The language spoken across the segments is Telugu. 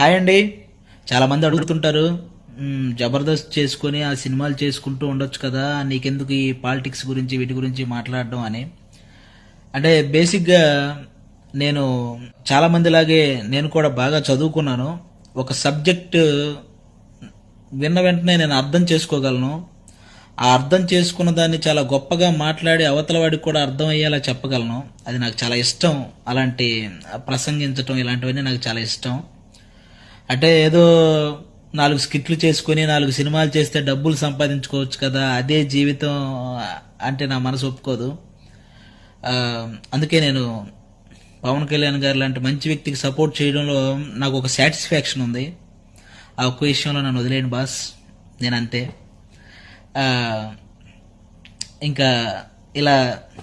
హాయ్ అండి. చాలామంది అడుగుతుంటారు జబర్దస్త్ చేసుకొని ఆ సినిమాలు చేసుకుంటూ ఉండొచ్చు కదా నీకెందుకు ఈ పాలిటిక్స్ గురించి వీటి గురించి మాట్లాడడం అని. అంటే బేసిక్గా నేను చాలామందిలాగే నేను కూడా బాగా చదువుకున్నాను. ఒక సబ్జెక్ట్ విన్న వెంటనే నేను అర్థం చేసుకోగలను. ఆ అర్థం చేసుకున్న దాన్ని చాలా గొప్పగా మాట్లాడి అవతల వాడికి కూడా అర్థం అయ్యేలా చెప్పగలను. అది నాకు చాలా ఇష్టం. అలాంటి ప్రసంగించటం ఇలాంటివన్నీ నాకు చాలా ఇష్టం. అంటే ఏదో నాలుగు స్కిట్లు చేసుకొని నాలుగు సినిమాలు చేస్తే డబ్బులు సంపాదించుకోవచ్చు కదా అదే జీవితం అంటే నా మనసు ఒప్పుకోదు. అందుకే నేను పవన్ కళ్యాణ్ గారు లాంటి మంచి వ్యక్తికి సపోర్ట్ చేయడంలో నాకు ఒక సాటిస్ఫాక్షన్ ఉంది. ఆ ఒక్క విషయంలో నన్ను వదిలేను బాస్ నేను అంతే. ఇంకా ఇలా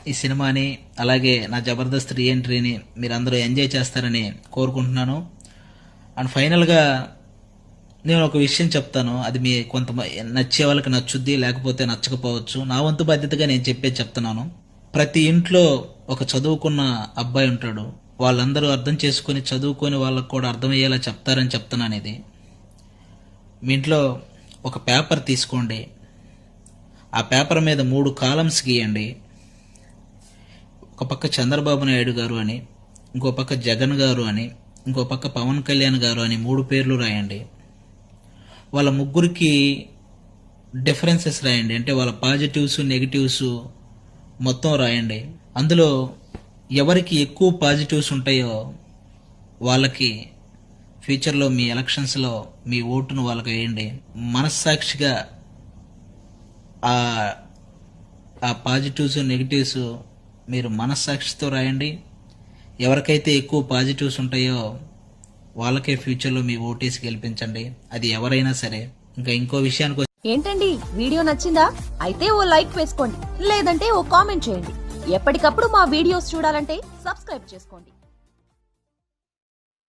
ఈ సినిమాని అలాగే నా జబర్దస్త్ రీఎంట్రీని మీరందరూ ఎంజాయ్ చేస్తారని కోరుకుంటున్నాను. అండ్ ఫైనల్గా నేను ఒక విషయం చెప్తాను. అది మీ కొంత నచ్చే వాళ్ళకి నచ్చుద్ది లేకపోతే నచ్చకపోవచ్చు. నా వంతు బాధ్యతగా నేను చెప్పేది చెప్తున్నాను. ప్రతి ఇంట్లో ఒక చదువుకున్న అబ్బాయి ఉంటాడు. వాళ్ళందరూ అర్థం చేసుకొని చదువుకొని వాళ్ళకు కూడా అర్థమయ్యేలా చెప్తారని చెప్తున్నాను ఇది. మీ ఇంట్లో ఒక పేపర్ తీసుకోండి. ఆ పేపర్ మీద మూడు కాలమ్స్ గీయండి. ఒక పక్క చంద్రబాబు నాయుడు గారు అని ఇంకో పక్క జగన్ గారు అని ఇంకో పక్క పవన్ కళ్యాణ్ గారు అని మూడు పేర్లు రాయండి. వాళ్ళ ముగ్గురికి డిఫరెన్సెస్ రాయండి. అంటే వాళ్ళ పాజిటివ్స్ నెగిటివ్స్ మొత్తం రాయండి. అందులో ఎవరికి ఎక్కువ పాజిటివ్స్ ఉంటాయో వాళ్ళకి ఫ్యూచర్లో మీ ఎలక్షన్స్లో మీ ఓటును వాళ్ళకి వేయండి. మనస్సాక్షిగా ఆ ఆ పాజిటివ్స్ నెగిటివ్స్ మీరు మనస్సాక్షితో రాయండి. ఎవరికైతే ఎక్కువ పాజిటివ్స్ ఉంటాయో వాళ్ళకే ఫ్యూచర్లో మీ ఓటేసి గెలిపించండి. అది ఎవరైనా సరే. ఇంకా ఇంకో విషయానికి ఏంటండి? వీడియో నచ్చిందా? అయితే ఓ లైక్ వేసుకోండి. లేదంటే ఓ కామెంట్ చేయండి. ఎప్పటికప్పుడు మా వీడియోస్ చూడాలంటే సబ్స్క్రైబ్ చేసుకోండి.